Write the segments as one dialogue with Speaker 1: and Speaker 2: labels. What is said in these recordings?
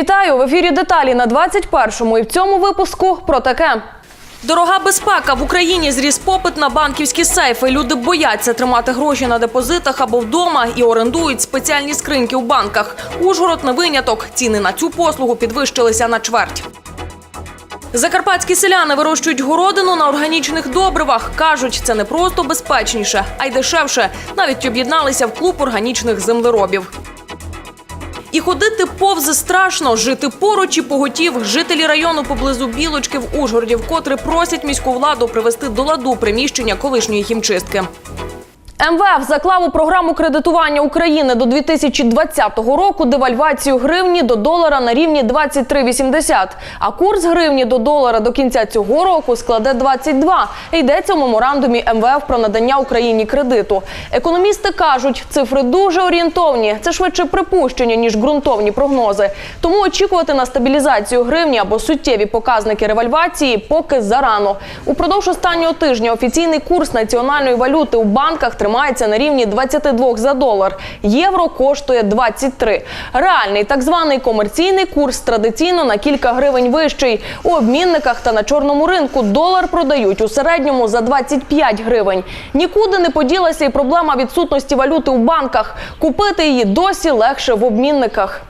Speaker 1: Вітаю в ефірі деталі на 21-му і в цьому випуску про таке. Дорога безпека в Україні зріс попит на банківські сейфи. Люди бояться тримати гроші на депозитах або вдома і орендують спеціальні скриньки у банках. Ужгород не виняток. Ціни на цю послугу підвищилися на чверть. Закарпатські селяни вирощують городину на органічних добривах. Кажуть, це не просто безпечніше, а й дешевше. Навіть об'єдналися в клуб органічних землеробів. І ходити повз страшно, жити поруч і поготів. Жителі району поблизу Білочки в Ужгороді вкотре просять міську владу привести до ладу приміщення колишньої хімчистки. МВФ заклав у програму кредитування України до 2020 року девальвацію гривні до долара на рівні 23,80, а курс гривні до долара до кінця цього року складе 22. Йдеться у меморандумі МВФ про надання Україні кредиту. Економісти кажуть, цифри дуже орієнтовні. Це швидше припущення ніж ґрунтовні прогнози. Тому очікувати на стабілізацію гривні або суттєві показники ревальвації поки зарано. Упродовж останнього тижня офіційний курс національної валюти у банках тримається на рівні 22 за долар. Євро коштує 23. Реальний так званий комерційний курс традиційно на кілька гривень вищий. У обмінниках та на чорному ринку долар продають у середньому за 25 гривень. Нікуди не поділася і проблема відсутності валюти у банках. Купити її досі легше в обмінниках.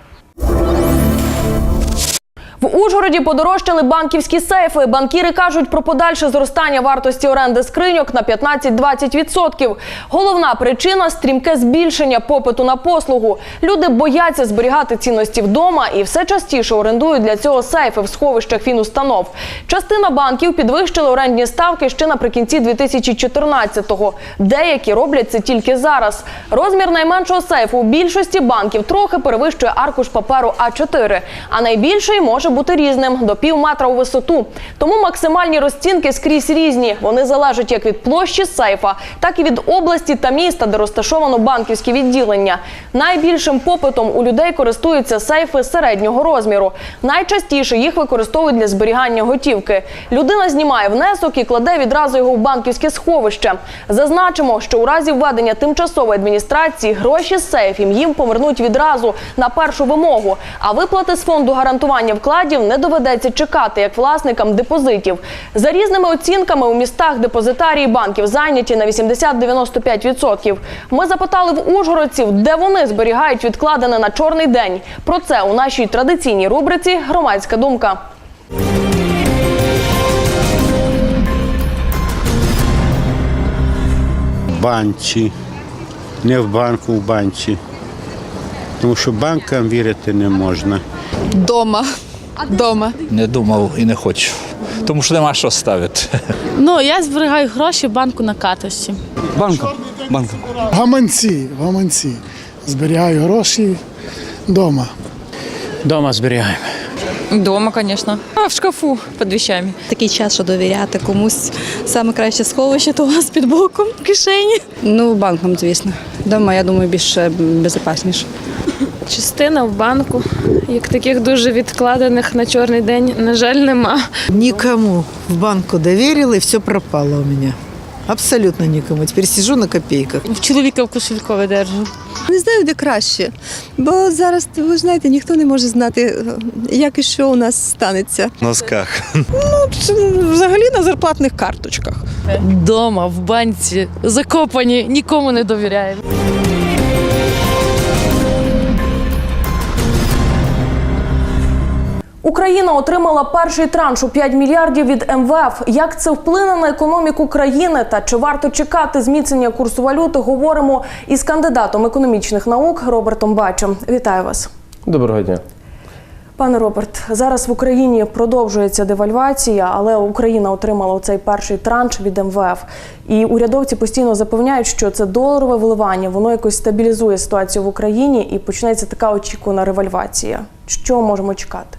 Speaker 1: Ужгороді подорожчали банківські сейфи. Банкіри кажуть про подальше зростання вартості оренди скриньок на 15-20%. Головна причина стрімке збільшення попиту на послугу. Люди бояться зберігати цінності вдома і все частіше орендують для цього сейфи в сховищах фінустанов. Частина банків підвищили орендні ставки ще наприкінці 2014-го. Деякі роблять це тільки зараз. Розмір найменшого сейфу у більшості банків трохи перевищує аркуш паперу А4, а найбільший може бути різним до пів метра у висоту. Тому максимальні розцінки скрізь різні. Вони залежать як від площі сейфа, так і від області та міста, де розташовано банківське відділення. Найбільшим попитом у людей користуються сейфи середнього розміру. Найчастіше їх використовують для зберігання готівки. Людина знімає внесок і кладе відразу його в банківське сховище. Зазначимо, що у разі введення тимчасової адміністрації гроші з сейфів їм повернуть відразу на першу вимогу. А виплати з фонду гарантування вкладів не доведеться чекати як власникам депозитів. За різними оцінками у містах депозитарії банків зайняті на 80-95%. Ми запитали в ужгородців, де вони зберігають відкладене на чорний день. Про це у нашій традиційній рубриці Громадська думка.
Speaker 2: В банці, не в банку, в банці. Тому що банкам вірити не можна.
Speaker 3: Дома. Дома.
Speaker 4: Не думав і не хочу. Тому що нема що ставити.
Speaker 5: Ну, я зберігаю гроші в банку на катості.
Speaker 4: Банком. Банком.
Speaker 6: Гаманці, гаманці. Зберігаю гроші вдома.
Speaker 7: Дома зберігаємо.
Speaker 3: Дома, звісно. А в шкафу під вещами.
Speaker 8: Такий час, що довіряти комусь саме краще сховище, то у вас під боком в кишені. Ну, банком, звісно. Дома, я думаю, більш безпечніше.
Speaker 5: Частина в банку, як таких дуже відкладених на чорний день, на жаль, нема.
Speaker 9: Никому в банку доверила, и все пропало у меня. Абсолютно никому. Теперь сижу на копейках.
Speaker 5: В чоловіка в кошелькові держу.
Speaker 10: Не знаю, де краще. Бо зараз, ви знаєте, ніхто не може знати, як і що у нас станеться.
Speaker 4: Носках.
Speaker 10: Взагалі на зарплатних карточках.
Speaker 5: Дома, в банці, закопані, нікому не довіряємо.
Speaker 1: Україна отримала перший транш у 5 мільярдів від МВФ. Як це вплине на економіку країни та чи варто чекати зміцнення курсу валюти? Говоримо із кандидатом економічних наук Робертом Бачем. Вітаю вас.
Speaker 11: Доброго дня.
Speaker 1: Пане Роберт, зараз в Україні продовжується девальвація, але Україна отримала цей перший транш від МВФ. І урядовці постійно запевняють, що це доларове вливання, воно якось стабілізує ситуацію в Україні і почнеться така очікувана ревальвація. Що можемо чекати?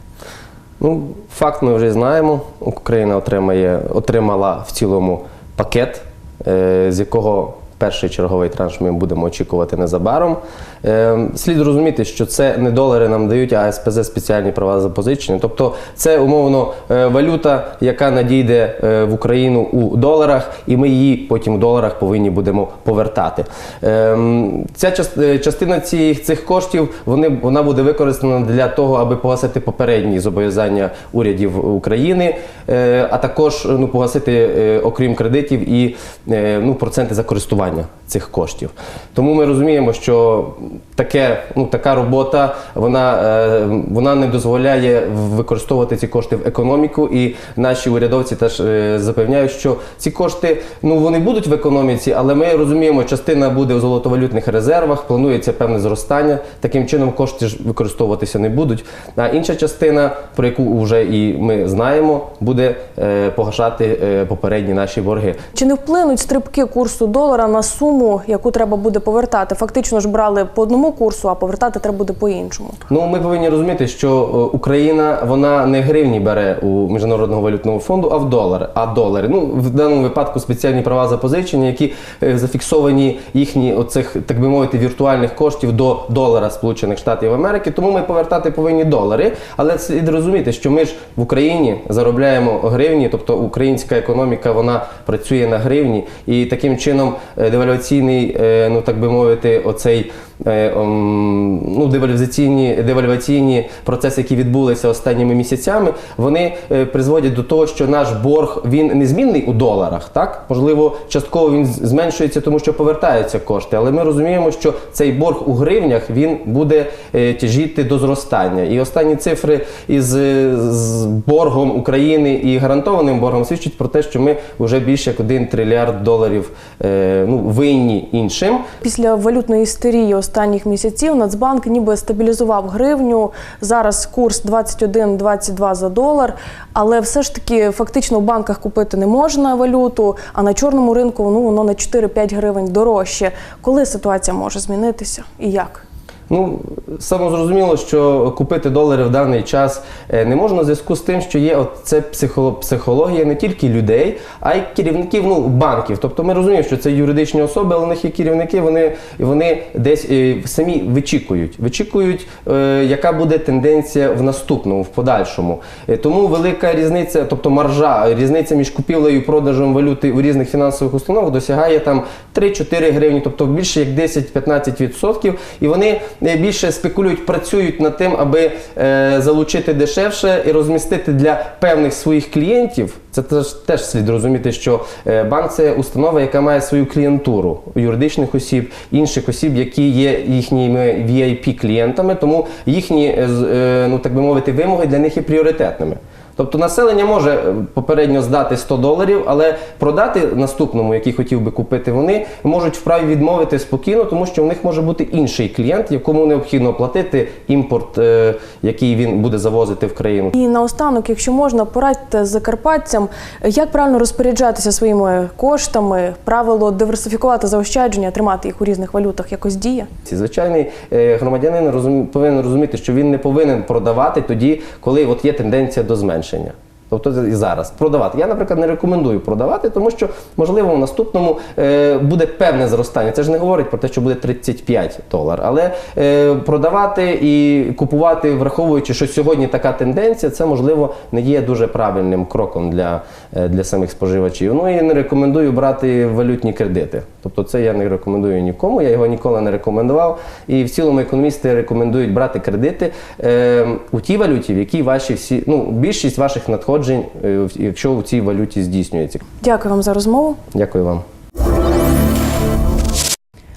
Speaker 11: Ну, факт ми вже знаємо. Україна отримає, отримала в цілому пакет, е, з якого перший черговий транш ми будемо очікувати незабаром. Е, слід розуміти, що це не долари нам дають, а СПЗ спеціальні права запозичення. Тобто це умовно е, валюта, яка надійде е, в Україну у доларах, і ми її потім в доларах повинні будемо повертати. Ем, Ця е, частина цих, цих коштів вони, вона буде використана для того, аби погасити попередні зобов'язання урядів України, а також ну, погасити, окрім кредитів, і ну, проценти за користування цих коштів. Тому ми розуміємо, що таке, ну, така робота вона, е, вона не дозволяє використовувати ці кошти в економіку, і наші урядовці теж е, запевняють, що ці кошти ну, вони будуть в економіці, але ми розуміємо, частина буде в золотовалютних резервах, планується певне зростання. Таким чином кошти ж використовуватися не будуть. А інша частина, про яку вже і ми знаємо, буде е, погашати е, попередні наші борги.
Speaker 1: Чи не вплинуть стрибки курсу долара на суму, яку треба буде повертати? Фактично ж брали по одному курсу, а повертати треба буде по іншому.
Speaker 11: Ну, ми повинні розуміти, що е, Україна вона не гривні бере у міжнародного валютного фонду, а в долари. А долари. Ну в даному випадку спеціальні права запозичення, які е, зафіксовані їхні оцих, так би мовити, віртуальних коштів до долара Сполучених Штатів Америки. Тому ми повертати повинні долари. Але слід розуміти, що ми ж в Україні заробляємо гривні, тобто українська економіка вона працює на гривні, і таким чином е, девальваційний, ну так би мовити, оцей ну, девальваційні, девальваційні процеси, які відбулися останніми місяцями, вони е, призводять до того, що наш борг він незмінний у доларах. Так можливо, частково він зменшується, тому що повертаються кошти. Але ми розуміємо, що цей борг у гривнях він буде е, тяжіти до зростання. І останні цифри із е, з боргом України і гарантованим боргом свідчать про те, що ми вже більше як 1 трильярд доларів е, ну, винні іншим.
Speaker 1: Після валютної істерії останніх місяців Нацбанк ніби стабілізував гривню. Зараз курс 21-22 за долар, але все ж таки фактично в банках купити не можна валюту, а на чорному ринку ну, воно на 4-5 гривень дорожче. Коли ситуація може змінитися і як?
Speaker 11: Ну, самозрозуміло, що купити долари в даний час е, не можна в зв'язку з тим, що є от це психоло- психологія не тільки людей, а й керівників ну, банків. Тобто ми розуміємо, що це юридичні особи, але у них є керівники, вони, вони десь е, самі вичікують. Вичікують, е, яка буде тенденція в наступному, в подальшому. Тому велика різниця, тобто маржа, різниця між купівлею і продажем валюти у різних фінансових установах досягає там 3-4 гривні, тобто більше як 10-15%. І вони більше спекулюють, працюють над тим, аби е, залучити дешевше і розмістити для певних своїх клієнтів. Це теж, теж слід розуміти, що е, банк це установа, яка має свою клієнтуру юридичних осіб, інших осіб, які є їхніми VIP клієнтами, тому їхні, е, ну так би мовити, вимоги для них є пріоритетними. Тобто населення може е, попередньо здати 100 доларів, але продати наступному, який хотів би купити, вони можуть вправі відмовити спокійно, тому що у них може бути інший клієнт, якому необхідно оплатити імпорт, е, який він буде завозити в країну.
Speaker 1: І наостанок, якщо можна, порадьте закарпатцям, як правильно розпоряджатися своїми коштами, правило диверсифікувати заощадження, тримати їх у різних валютах якось діє.
Speaker 11: Звичайний е, громадянин повинен розуміти, що він не повинен продавати тоді, коли от є тенденція до зменшення. 生长 Тобто і зараз продавати. Я, наприклад, не рекомендую продавати, тому що можливо в наступному е, буде певне зростання. Це ж не говорить про те, що буде 35 долар. Але е, продавати і купувати, враховуючи, що сьогодні така тенденція, це можливо не є дуже правильним кроком для, е, для самих споживачів. Ну і не рекомендую брати валютні кредити. Тобто, це я не рекомендую нікому. Я його ніколи не рекомендував. І в цілому економісти рекомендують брати кредити е, у тій валюті, в якій ваші всі ну більшість ваших надходжень, е, якщо в цій валюті здійснюється.
Speaker 1: Дякую вам за розмову.
Speaker 11: Дякую вам.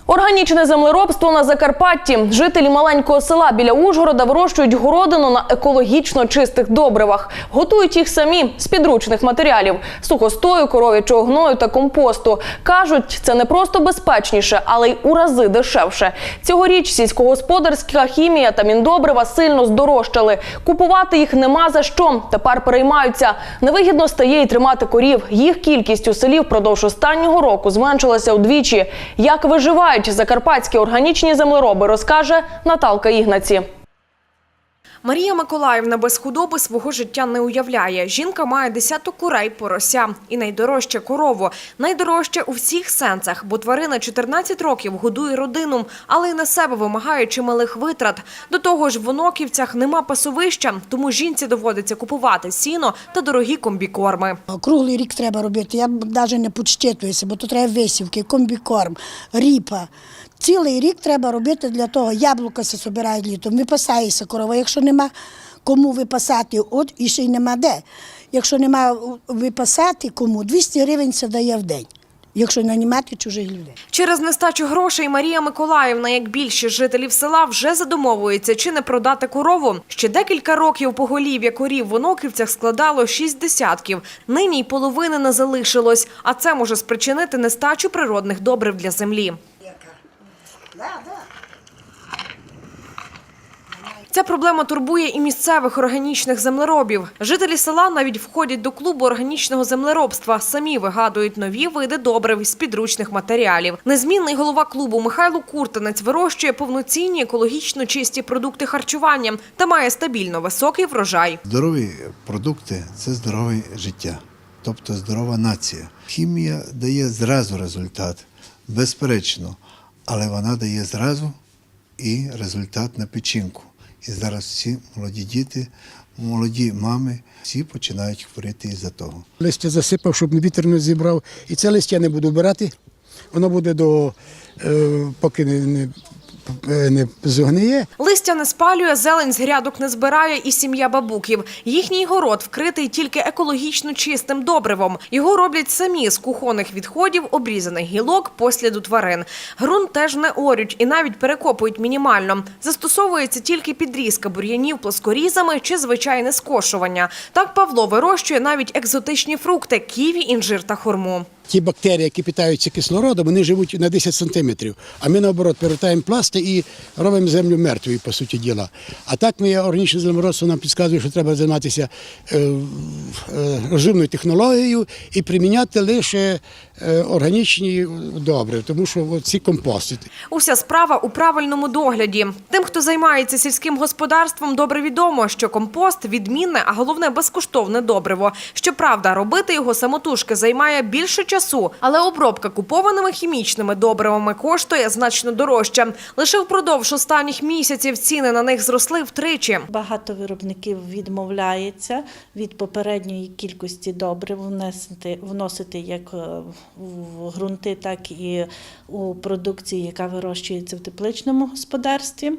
Speaker 1: Органічне землеробство на Закарпатті. Жителі маленького села біля Ужгорода вирощують городину на екологічно чистих добривах. Готують їх самі з підручних матеріалів сухостою, коров'ячого гною та компосту. Кажуть, це не просто безпечніше, але й у рази дешевше. Цьогоріч сільськогосподарська хімія та міндобрива сильно здорожчали. Купувати їх нема за що. Тепер переймаються. Невигідно стає і тримати корів. Їх кількість у селі впродовж останнього року зменшилася удвічі. Як виживають закарпатські органічні землероби, розкаже Наталка Ігнаці.
Speaker 12: Марія Миколаївна без худоби свого життя не уявляє. Жінка має десяток курей, порося і найдорожче корову. Найдорожче у всіх сенсах, бо тварина 14 років годує родину, але й на себе вимагає чималих витрат. До того ж, в Оноківцях нема пасовища, тому жінці доводиться купувати сіно та дорогі комбікорми.
Speaker 13: Круглий рік треба робити. Я навіть не підщитуюся, бо тут треба висівки, комбікорм, ріпа. Цілий рік треба робити для того. Яблука се збирають літом, випасається корова. Якщо нема кому випасати, от і ще й нема де. Якщо нема випасати кому, 200 гривень це дає в день, якщо нанімати чужих людей.
Speaker 12: Через нестачу грошей Марія Миколаївна, як більшість жителів села, вже задумовується, чи не продати корову. Ще декілька років поголів'я корів в Оноківцях складало шість десятків. Нині й половини не залишилось, а це може спричинити нестачу природних добрив для землі. Ця проблема турбує і місцевих органічних землеробів. Жителі села навіть входять до клубу органічного землеробства. Самі вигадують нові види добрив з підручних матеріалів. Незмінний голова клубу Михайло Куртинець вирощує повноцінні екологічно чисті продукти харчування та має стабільно високий врожай.
Speaker 14: Здорові продукти це здорове життя, тобто здорова нація. Хімія дає зразу результат, безперечно, але вона дає зразу і результат на печінку. І зараз всі молоді діти, молоді мами, всі починають хворіти із-за того.
Speaker 6: Листя засипав, щоб вітер не зібрав. І це листя не буду брати. Воно буде до е, поки не, не, е, зогниє.
Speaker 12: Листя не спалює, зелень з грядок не збирає і сім'я бабуків. Їхній город вкритий тільки екологічно чистим добривом. Його роблять самі з кухонних відходів, обрізаних гілок, посліду тварин. Ґрунт теж не орють і навіть перекопують мінімально. Застосовується тільки підрізка бур'янів плоскорізами чи звичайне скошування. Так Павло вирощує навіть екзотичні фрукти – ківі, інжир та хурму.
Speaker 6: Ті бактерії, які питаються кислородом, вони живуть на 10 сантиметрів. А ми наоборот перевертаємо пласти і робимо землю мертвою, по суті діла. А так ми органічне землеробство нам підказує, що треба займатися е, е, розживною технологією і приміняти лише органічні добри, тому що ці компости.
Speaker 12: Уся справа у правильному догляді. Тим, хто займається сільським господарством, добре відомо, що компост відмінне, а головне безкоштовне добриво. Щоправда, робити його самотужки займає більше часу, але обробка купованими хімічними добривами коштує значно дорожче. Лише впродовж останніх місяців ціни на них зросли втричі.
Speaker 15: Багато виробників відмовляється від попередньої кількості добрив вносити, вносити як е, в ґрунти, так і у продукції, яка вирощується в тепличному господарстві.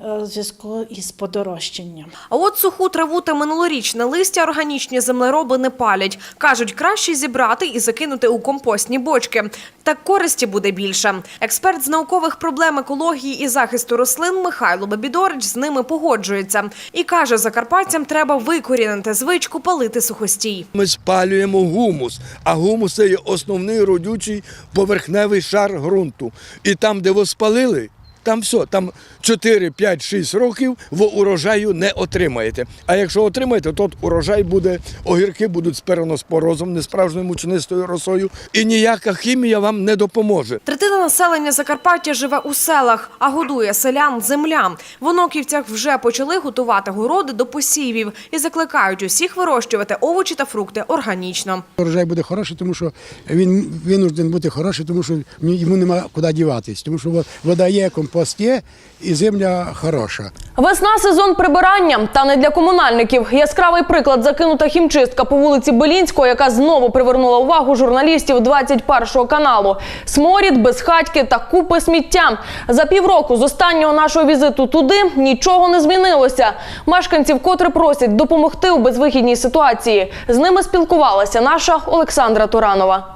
Speaker 15: Е, В зв'язку із подорожчанням.
Speaker 12: А от суху траву та минулорічне листя органічні землероби не палять. Кажуть, краще зібрати і закинути у компостні бочки. Так користі буде більше. Експерт з наукових проблем екології і захисту рослин Михайло Бабідорич з ними погоджується. І каже, закарпатцям треба викорінити звичку палити сухостій.
Speaker 16: Ми спалюємо гумус, а гумус це є основний родючий поверхневий шар ґрунту. І там, де ви спалили, там все, там 4, 5, 6 років ви урожаю не отримаєте. А якщо отримаєте, то урожай буде, огірки будуть з переноспорозом, несправжньою мучнистою росою, і ніяка хімія вам не допоможе.
Speaker 12: Третина населення Закарпаття живе у селах, а годує селян земля. В Оноківцях вже почали готувати городи до посівів і закликають усіх вирощувати овочі та фрукти органічно.
Speaker 6: Урожай буде хороший, тому що він винужден бути хороший, тому що йому нема куди діватись, тому що вода є, компост є і земля хороша.
Speaker 12: Весна сезон прибирання, та не для комунальників. Яскравий приклад закинута хімчистка по вулиці Белінського, яка знову привернула увагу журналістів 21 каналу. Сморід, безхатьки та купи сміття. За півроку з останнього нашого візиту туди нічого не змінилося. Мешканці вкотре просять допомогти у безвихідній ситуації. З ними спілкувалася наша Олександра Туранова.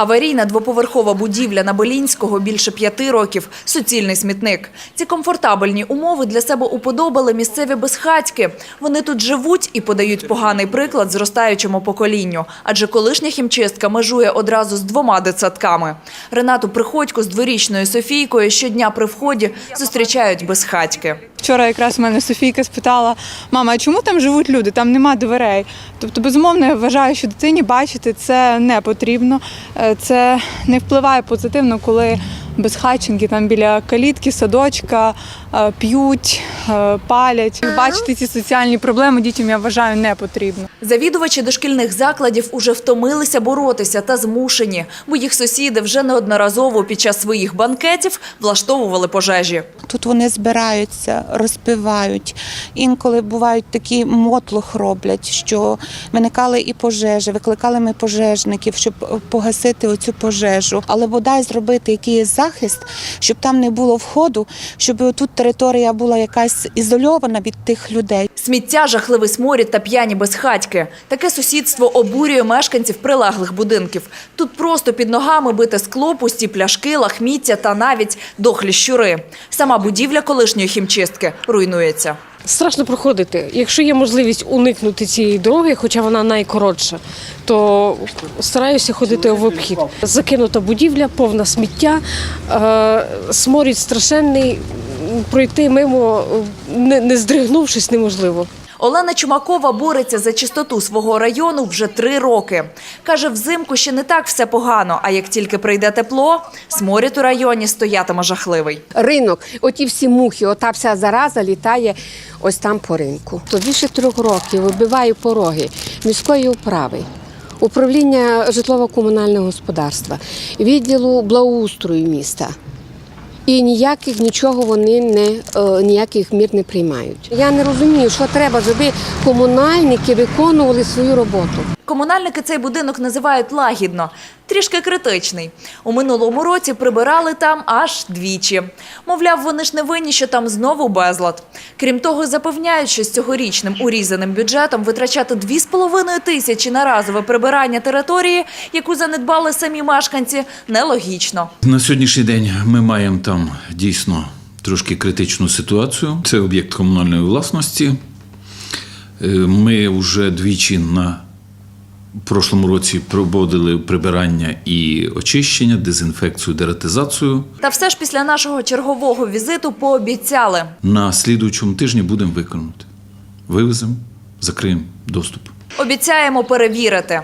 Speaker 3: Аварійна двоповерхова будівля на Белінського більше п'яти років. Суцільний смітник. Ці комфортабельні умови для себе уподобали місцеві безхатьки. Вони тут живуть і подають поганий приклад зростаючому поколінню. Адже колишня хімчистка межує одразу з двома дитсадками. Ренату Приходько з дворічною Софійкою щодня при вході зустрічають безхатьки.
Speaker 17: Вчора якраз мене Софійка спитала: мама, а чому там живуть люди? Там нема дверей. Тобто, безумовно, я вважаю, що дитині бачити це не потрібно. Е, Це не впливає позитивно, коли
Speaker 5: безхатченки там біля калітки, садочка, е, п'ють, е, палять. Бачити ці соціальні проблеми дітям я вважаю не потрібно.
Speaker 3: Завідувачі дошкільних закладів уже втомилися боротися та змушені, бо їх сусіди вже неодноразово під час своїх банкетів влаштовували пожежі.
Speaker 18: Тут вони збираються, розпивають. Інколи бувають такі мотлох роблять, що виникали і пожежі, викликали ми пожежників, щоб погасити оцю пожежу. Але бодай зробити якийсь захист, щоб там не було входу, щоб тут територія була якась ізольована від тих людей.
Speaker 3: Сміття, жахливий сморід та п'яні безхатьки. Таке сусідство обурює мешканців прилеглих будинків. Тут просто під ногами бите скло, пусті пляшки, лахміття та навіть дохлі щури. Сама будівля колишньої хімчистки руйнується.
Speaker 19: Страшно проходити. Якщо є можливість уникнути цієї дороги, хоча вона найкоротша, то стараюся ходити в обхід. Закинута будівля, повна сміття, е, сморід страшенний. Пройти мимо, не здригнувшись, неможливо.
Speaker 3: Олена Чумакова бореться за чистоту свого району вже три роки. Каже, взимку ще не так все погано, а як тільки прийде тепло, сморід у районі стоятиме жахливий.
Speaker 20: Ринок, оті всі мухи, ота вся зараза літає ось там по ринку. То більше трьох років вибиваю пороги міської управи. Управління житлово-комунального господарства, відділу благоустрою міста. І ніяких нічого вони не е, ніяких мір не приймають. Я не розумію, що треба, щоб комунальники виконували свою роботу.
Speaker 3: Комунальники цей будинок називають лагідно, трішки критичний. У минулому році прибирали там аж двічі. Мовляв, вони ж не винні, що там знову безлад. Крім того, запевняють, що з цьогорічним урізаним бюджетом витрачати 2,5 тисячі на разове прибирання території, яку занедбали самі мешканці, нелогічно.
Speaker 21: На сьогоднішній день ми маємо там дійсно трошки критичну ситуацію. Це об'єкт комунальної власності. Е, Ми вже двічі на прошлому році проводили прибирання і очищення, дезінфекцію, дератизацію.
Speaker 3: Та все ж після нашого чергового візиту пообіцяли.
Speaker 21: На слідуючому тижні будемо виконувати. Вивеземо, закриємо доступ.
Speaker 3: Обіцяємо перевірити.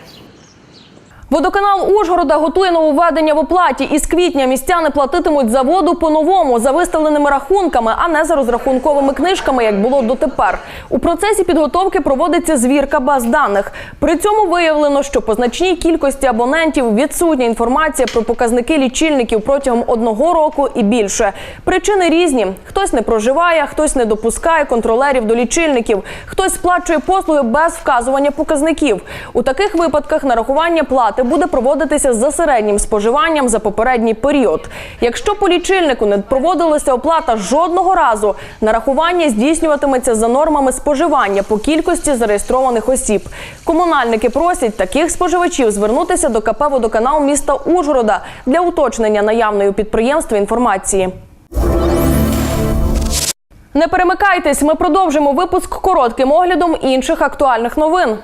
Speaker 1: Водоканал Ужгорода готує нововведення в оплаті. Із квітня містяни платитимуть за воду по-новому, за виставленими рахунками, а не за розрахунковими книжками, як було дотепер. У процесі підготовки проводиться звірка баз даних. При цьому виявлено, що по значній кількості абонентів відсутня інформація про показники лічильників протягом одного року і більше. Причини різні: хтось не проживає, хтось не допускає контролерів до лічильників, хтось сплачує послуги без вказування показників. У таких випадках нарахування плати буде проводитися за середнім споживанням за попередній період. Якщо по лічильнику не проводилася оплата жодного разу, нарахування здійснюватиметься за нормами споживання по кількості зареєстрованих осіб. Комунальники просять таких споживачів звернутися до КП «Водоканал» міста Ужгорода для уточнення наявної у підприємства інформації. Не перемикайтесь, ми продовжимо випуск коротким оглядом інших актуальних новин.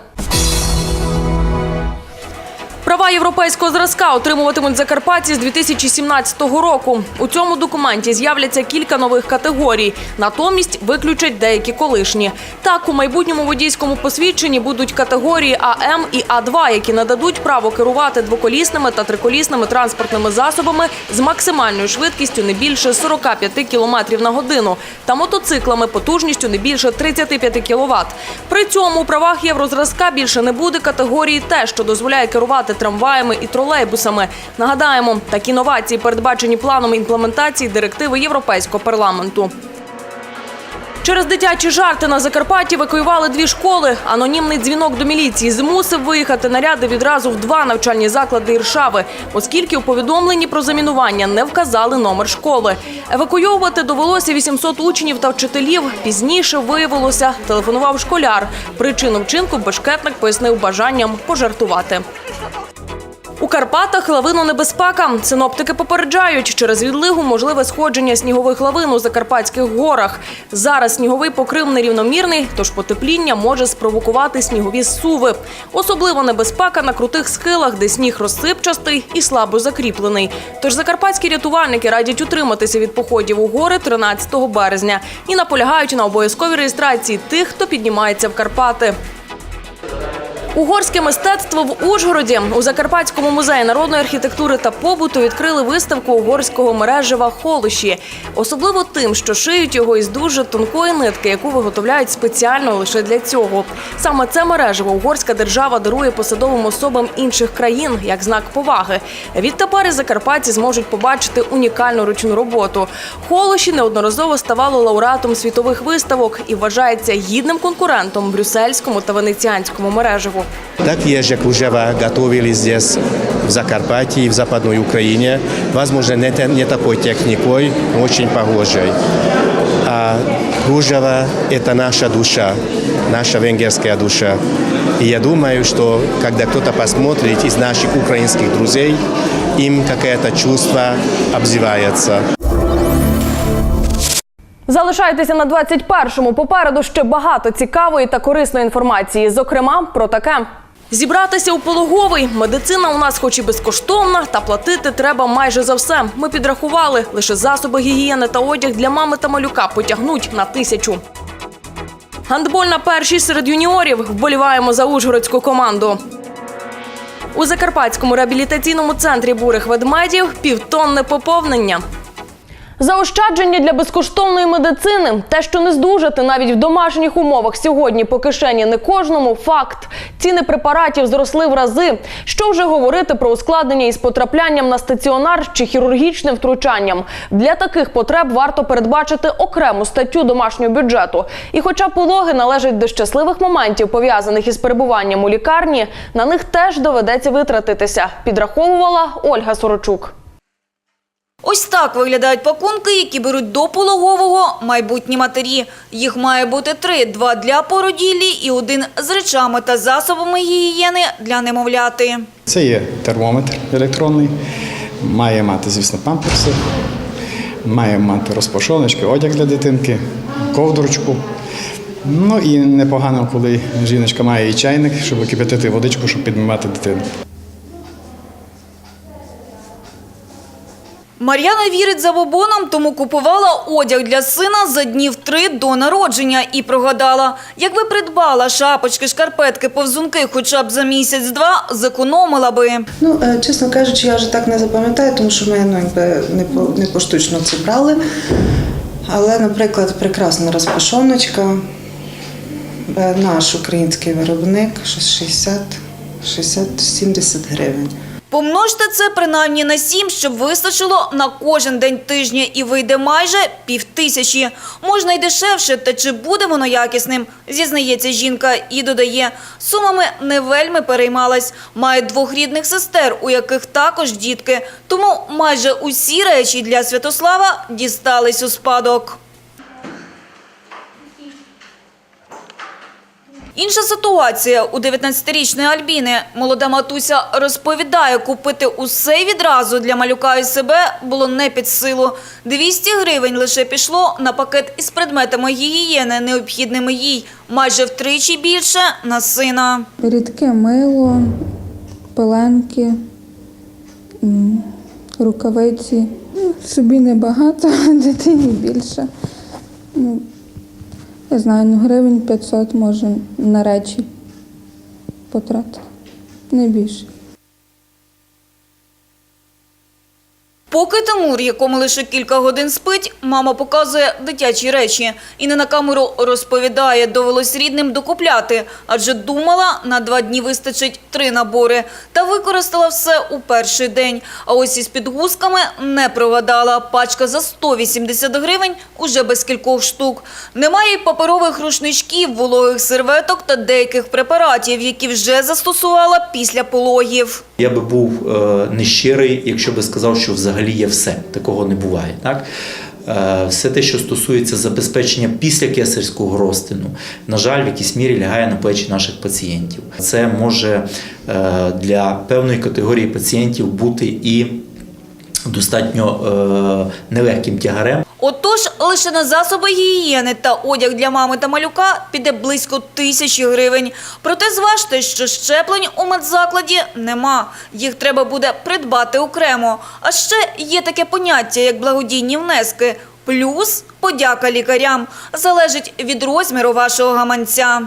Speaker 1: Права європейського зразка отримуватимуть закарпатці з 2017 року. У цьому документі з'являться кілька нових категорій. Натомість виключать деякі колишні. Так, у майбутньому водійському посвідченні будуть категорії АМ і А2, які нададуть право керувати двоколісними та триколісними транспортними засобами з максимальною швидкістю не більше 45 км на годину та мотоциклами потужністю не більше 35 кВт. При цьому у правах єврозразка більше не буде категорії Т, що дозволяє керувати трамваями і тролейбусами. Нагадаємо, такі новації передбачені планом імплементації директиви Європейського парламенту. Через дитячі жарти на Закарпатті евакуювали дві школи. Анонімний дзвінок до міліції змусив виїхати наряди відразу в два навчальні заклади Іршави, оскільки у повідомленні про замінування не вказали номер школи. Евакуйовувати довелося 800 учнів та вчителів. Пізніше виявилося, телефонував школяр. Причину вчинку бешкетник пояснив бажанням пожартувати. У Карпатах лавинонебезпека. Синоптики попереджають, через відлигу можливе сходження снігових лавин у Закарпатських горах. Зараз сніговий покрив нерівномірний, тож потепління може спровокувати снігові зсуви. Особливо небезпека на крутих схилах, де сніг розсипчастий і слабо закріплений. Тож закарпатські рятувальники радять утриматися від походів у гори 13 березня і наполягають на обов'язковій реєстрації тих, хто піднімається в Карпати. Угорське мистецтво в Ужгороді у Закарпатському музеї народної архітектури та побуту відкрили виставку угорського мережева холоші, особливо тим, що шиють його із дуже тонкої нитки, яку виготовляють спеціально лише для цього. Саме це мережево угорська держава дарує посадовим особам інших країн як знак поваги. Відтепер закарпатці зможуть побачити унікальну ручну роботу. Холоші неодноразово ставало лауреатом світових виставок і вважається гідним конкурентом брюссельському та венеціанському мережеву.
Speaker 22: Такие же кружева готовили здесь, в Закарпатье и в Западной Украине. Возможно, не, не такой техникой, но очень похожей. А кружево – это наша душа, наша венгерская душа. И я думаю, что когда кто-то посмотрит из наших украинских друзей, им какое-то чувство обзывается.
Speaker 1: Залишайтеся на 21-му. Попереду ще багато цікавої та корисної інформації. Зокрема, про таке. Зібратися у пологовий. Медицина у нас хоч і безкоштовна, та платити треба майже за все. Ми підрахували. Лише засоби гігієни та одяг для мами та малюка потягнуть на тисячу. Гандболь на першій серед юніорів. Вболіваємо за ужгородську команду. У Закарпатському реабілітаційному центрі бурих ведмедів півтонне поповнення. Заощадження для безкоштовної медицини, те, що не здужати навіть в домашніх умовах сьогодні по кишені не кожному факт. Ціни препаратів зросли в рази. Що вже говорити про ускладнення із потраплянням на стаціонар чи хірургічним втручанням. Для таких потреб варто передбачити окрему статтю домашнього бюджету. І хоча пологи належать до щасливих моментів, пов'язаних із перебуванням у лікарні, на них теж доведеться витратитися. Підраховувала Ольга Сорочук.
Speaker 23: Ось так виглядають пакунки, які беруть до пологового майбутні матері. Їх має бути три: два для породіллі і один з речами та засобами гігієни для немовляти.
Speaker 24: Це є термометр електронний, має мати, звісно, памперси, має мати розпашоночки, одяг для дитинки, ковдручку. Ну і непогано, коли жіночка має і чайник, щоб кипятити водичку, щоб підмивати дитину.
Speaker 23: Мар'яна вірить за бобоном, тому купувала одяг для сина за днів три до народження і прогадала, якби придбала шапочки, шкарпетки, повзунки хоча б за місяць-два, зекономила би.
Speaker 25: Ну, е, чесно кажучи, я вже так не запам'ятаю, тому що ми ну, якби не, по, не поштучно це брали. Але, наприклад, прекрасна розпашоночка, е, наш український виробник, 60-70 гривень.
Speaker 23: Помножте це принаймні на сім, щоб вистачило на кожен день тижня і вийде майже пів тисячі. Можна й дешевше, та чи буде воно якісним, зізнається жінка і додає, сумами не вельми переймалась. Має двох рідних сестер, у яких також дітки. Тому майже усі речі для Святослава дістались у спадок. Інша ситуація у 19-річної Альбіни. Молода матуся розповідає, купити усе відразу для малюка і себе було не під силу. 200 гривень лише пішло на пакет із предметами гігієни, необхідними їй. Майже втричі більше на сина.
Speaker 26: Рідке мило, пеленки, рукавиці. Ну, Собі небагато, а дитині більше. Я знаю, ну гривень 500 може на речі потратити. Не більше.
Speaker 23: Поки Тимур, якому лише кілька годин спить, мама показує дитячі речі. І не на камеру розповідає, довелось рідним докупляти, адже думала, на два дні вистачить три набори. Та використала все у перший день. А ось із підгузками не прогадала. Пачка за 180 гривень уже без кількох штук. Немає й паперових рушничків, вологих серветок та деяких препаратів, які вже застосувала після пологів.
Speaker 27: Я би був е, нещирий, якщо би сказав, що взагалі є все. Такого не буває. Так? Е, все те, що стосується забезпечення після кесарського розтину, на жаль, в якійсь мірі лягає на плечі наших пацієнтів. Це може е, для певної категорії пацієнтів бути і достатньо е, нелегким тягарем.
Speaker 23: Отож, лише на засоби гігієни та одяг для мами та малюка піде близько тисячі гривень. Проте зважте, що щеплень у медзакладі нема. Їх треба буде придбати окремо. А ще є таке поняття, як благодійні внески. Плюс подяка лікарям. Залежить від розміру вашого гаманця.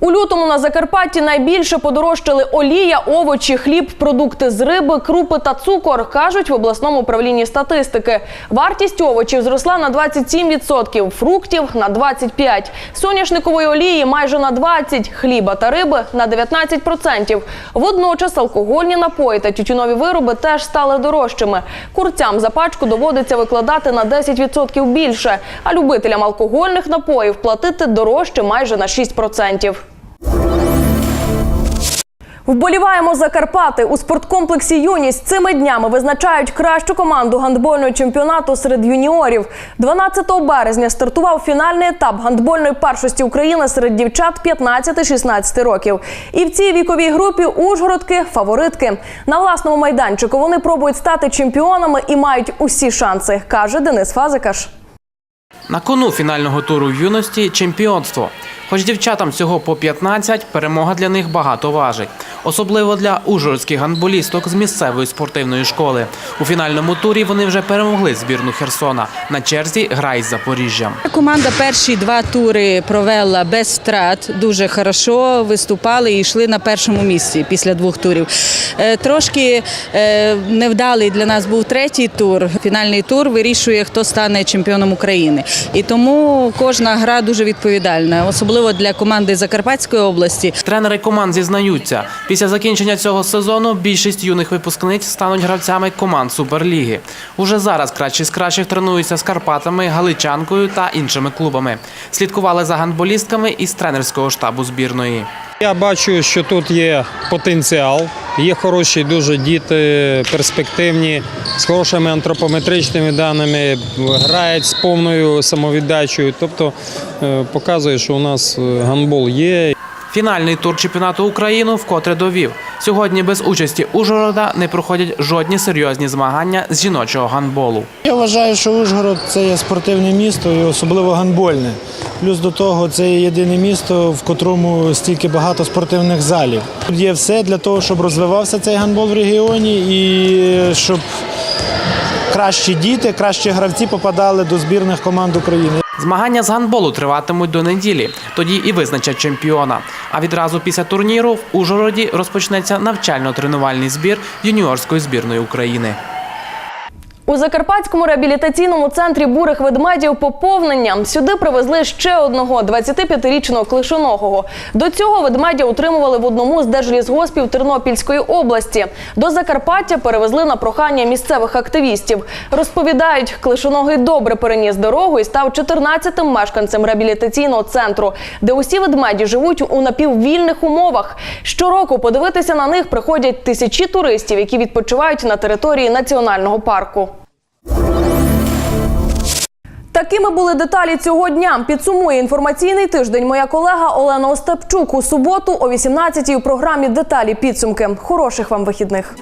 Speaker 1: У лютому на Закарпатті найбільше подорожчали олія, овочі, хліб, продукти з риби, крупи та цукор, кажуть в обласному управлінні статистики. Вартість овочів зросла на 27%, фруктів на 25%, соняшникової олії майже на 20%, хліба та риби на 19%. Водночас алкогольні напої та тютюнові вироби теж стали дорожчими. Курцям за пачку доводиться викладати на 10% більше, а любителям алкогольних напоїв платити дорожче майже на 6%. Вболіваємо за Карпати у спорткомплексі Юність цими днями визначають кращу команду гандбольного чемпіонату серед юніорів. 12 березня стартував фінальний етап гандбольної першості України серед дівчат 15-16 років. І в цій віковій групі Ужгородки фаворитки. На власному майданчику вони пробують стати чемпіонами і мають усі шанси, каже Денис Фазикаш.
Speaker 28: На кону фінального туру юності чемпіонство. Хоч дівчатам всього по 15, перемога для них багато важить. Особливо для ужгородських гандболісток з місцевої спортивної школи. У фінальному турі вони вже перемогли збірну Херсона. На черзі гра із Запоріжжям.
Speaker 29: Команда перші два тури провела без втрат. Дуже хорошо виступали і йшли на першому місці після двох турів. Е, Трошки е, невдалий для нас був третій тур. Фінальний тур вирішує, хто стане чемпіоном України. І тому кожна гра дуже відповідальна, особливо для команди Закарпатської області.
Speaker 28: Тренери команд зізнаються, після закінчення цього сезону більшість юних випускниць стануть гравцями команд Суперліги. Уже зараз кращі з кращих тренуються з Карпатами, Галичанкою та іншими клубами. Слідкували за гандболістками із тренерського штабу збірної.
Speaker 30: Я бачу, що тут є потенціал, є хороші дуже діти, перспективні, з хорошими антропометричними даними, грають з повною самовіддачею. Тобто е, показує, що у нас е, гандбол є.
Speaker 28: Фінальний тур чемпіонату України вкотре довів. Сьогодні без участі Ужгорода не проходять жодні серйозні змагання з жіночого гандболу.
Speaker 30: Я вважаю, що Ужгород це є спортивне місто і особливо гандбольне. Плюс до того це є єдине місто, в котрому стільки багато спортивних залів. Тут є все для того, щоб розвивався цей гандбол в регіоні і щоб кращі діти, кращі гравці попадали до збірних команд України.
Speaker 28: Змагання з гандболу триватимуть до неділі. Тоді і визначать чемпіона. А відразу після турніру в Ужгороді розпочнеться навчально-тренувальний збір юніорської збірної України.
Speaker 1: У Закарпатському реабілітаційному центрі бурих ведмедів поповнення сюди привезли ще одного 25-річного клишоногого. До цього ведмедя утримували в одному з держлісгоспів Тернопільської області. До Закарпаття перевезли на прохання місцевих активістів. Розповідають, клишоногий добре переніс дорогу і став 14-тим мешканцем реабілітаційного центру, де усі ведмеді живуть у напіввільних умовах. Щороку подивитися на них приходять тисячі туристів, які відпочивають на території національного парку. Такими були деталі цього дня. Підсумує інформаційний тиждень моя колега Олена Остапчук у суботу о 18-й у програмі Деталі підсумки. Хороших вам вихідних.